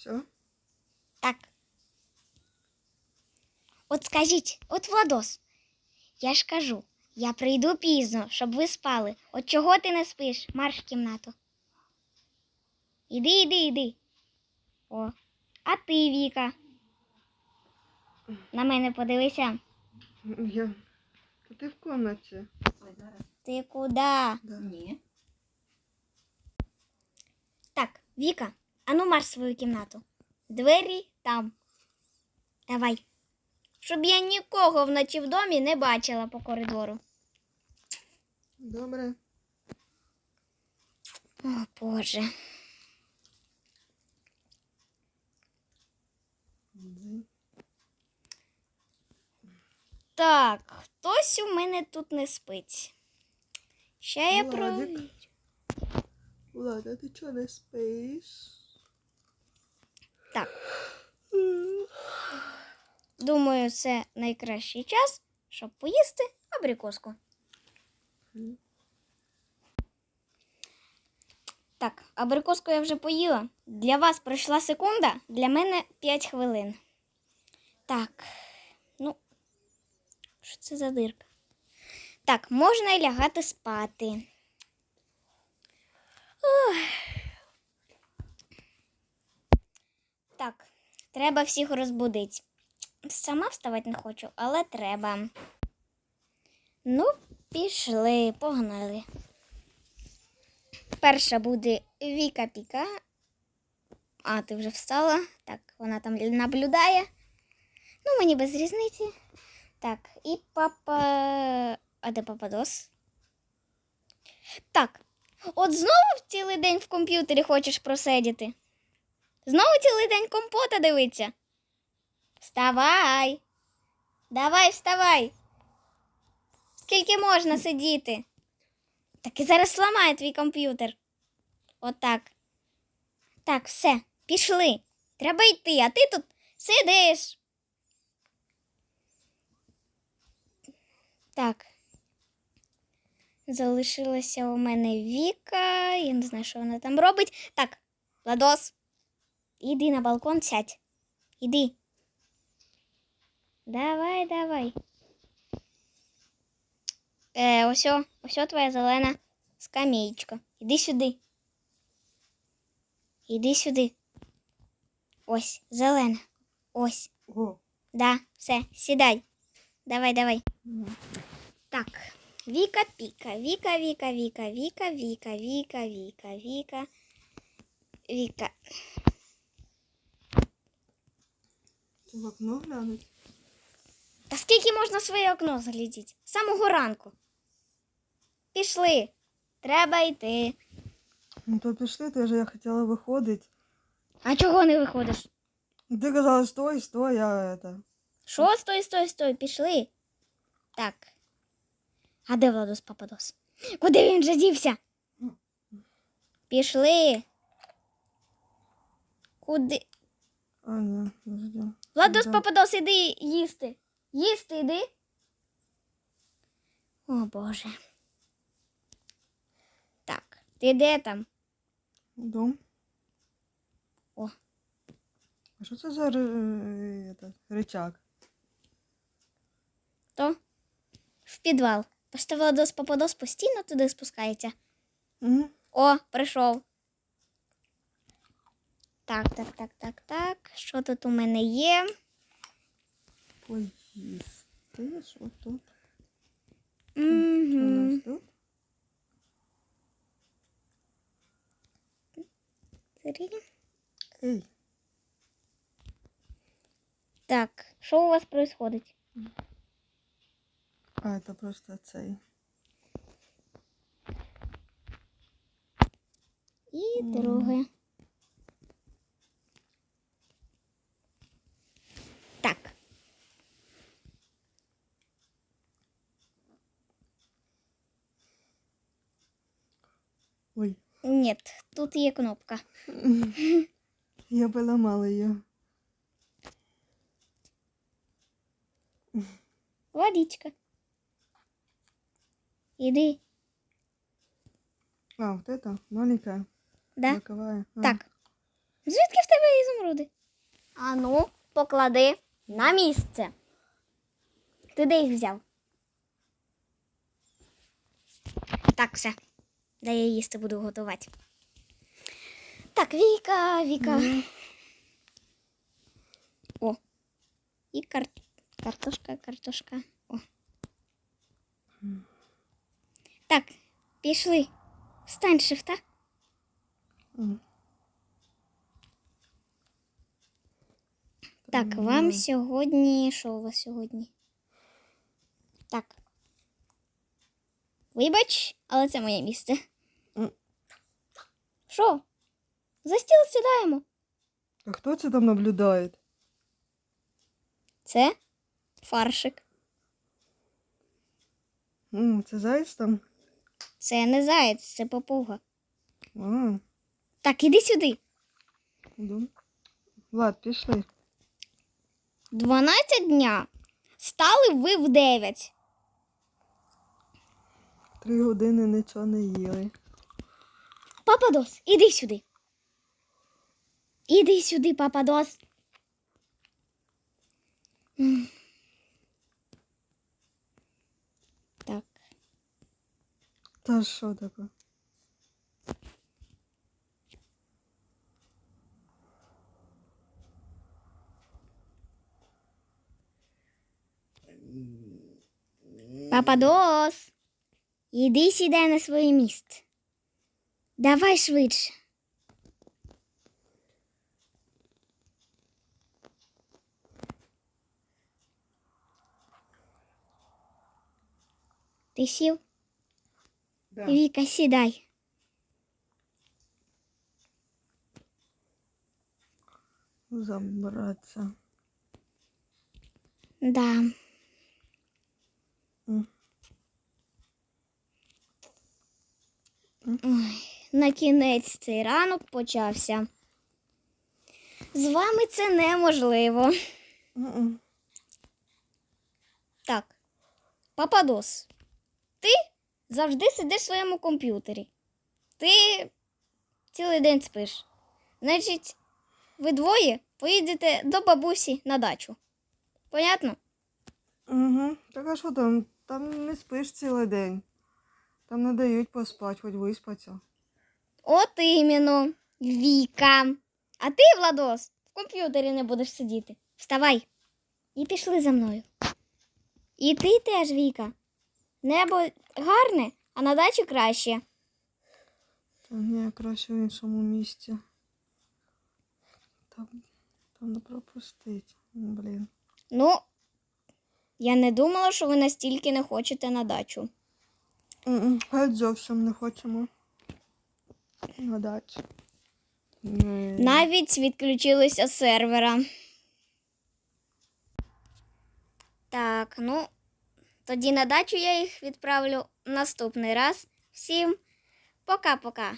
Все? Так. От скажіть, от Владос, я ж кажу, я прийду пізно, щоб ви спали. От чого ти не спиш? Марш в кімнату. Іди, іди, іди. О. А ти, Віка. На мене подивися. Я. Та ти в зараз. Ти куди? Да. Ні. Так, Віка, ану марш в свою кімнату. Двері там. Давай. Щоб я нікого вночі в домі не бачила по коридору. Добре. О, Боже. Так, хтось у мене тут не спить. Ще я провірю. Влад, а ти чого не спиш? Так, думаю, це найкращий час, щоб поїсти абрикоску. Так, абрикоску я вже поїла. Для вас пройшла секунда, для мене 5 хвилин. Так, ну, що це за дирка? Так, можна лягати спати. Ух. Так, треба всіх розбудити. Сама вставати не хочу, але треба. Ну, пішли, погнали. Перша буде Віка Піка. А, ти вже встала. Так, вона там наблюдає. Ну, мені без різниці. Так, і папа. А де пападос? Так. От знову цілий день в комп'ютері хочеш просидіти. Знову цілий день компота дивиться. Вставай. Давай, вставай. Скільки можна сидіти? Так і зараз зламає твій комп'ютер. Отак. Так, все, пішли. Треба йти, а ти тут сидиш. Так. Залишилася у мене Віка. Я не знаю, що вона там робить. Так, Владос, іди на балкон, сядь. Іди. Давай, давай. Е, ось, о, ось о твоя зелена скамеєчка. Іди сюди. Іди сюди. Ось, зелена. Ось. О. Да, все, сідай. Давай, давай. Мгм. Так. Віка піка. Віка, Віка, Віка, Віка, Віка, Віка, Віка, Віка. Віка. Ти в окно глянуть? Та скільки можна в своє окно заглядіти? З самого ранку. Пішли. Треба йти. Ну то пішли, ти ж я хотіла виходити. А чого не виходиш? Ти казала, стой, стой, я это. Що? Стой, стой, стой, пішли. Так. А де Владос Пападос? Куди він же дівся? Пішли. Куди? А, ні, подожди. Владос Да. Пападос, іди їсти. Їсти іди. О Боже. Так, ти де там? Дом. О. А що це за этот, рычаг? То в підвал. Просто Владос Пападос постійно туди спускається. Угу. О, прийшов. Так, так, так, так, так. Що тут у мене є? Поїсти, що тут? У Угу. нас тут? Три. Ей, Так, що у вас происходить? а, це просто цей. І друге. Ой, Ні, тут є кнопка. я поламала її. Водичка. Іди. А, вот это маленькая, Да? боковая. А, Так. Звідки в тебе ізумруди? Ану, поклади на місце. Ти де їх взяв? Так, все. Дай я їсти буду готувати. Так, Віка, Віка. Мгм. О. І кар... картошка, картошка. О. Так, пішли. Встань, шифта. Так, вам сьогодні. Що у вас сьогодні? Так. Вибач, але це моє місце. Що? За стіл сідаємо. А хто це там наблюдає? Це фаршик. М, Це заяць там? Це не заєць, це попуга. А, Так, іди сюди. іду. Влад, пішли. 12 дня. Стали ви в 9. Три години нічого не їли. Пападос, іди сюди. Іди сюди, пападос. М. Так. Та що таке? Пападос. Іди сідай на своє місце. Давай швидше. Ти сів? Да. Віка, сідай. Забратися. Да. М. Ой, На кінець цей ранок почався. З вами це неможливо. М-м. Так, Пападос, ти завжди сидиш в своєму комп'ютері. Ти цілий день спиш. Значить, ви двоє поїдете до бабусі на дачу. Понятно? Угу. Так а що там? Там не спиш цілий день. Там не дають поспати, хоч виспатися. От іменно, Віка. А ти, Владос, в комп'ютері не будеш сидіти. Вставай. І пішли за мною. І ти теж, Віка. Небо гарне, а на дачі краще. Та ні, краще в іншому місці. Там, там не пропустить. Блін. Ну, я не думала, що ви настільки не хочете на дачу. Геть зовсім не хочемо. Гадати. Ні. Навіть відключилися з сервера. Так, ну, тоді на дачу я їх відправлю наступний раз. Всім пока-пока.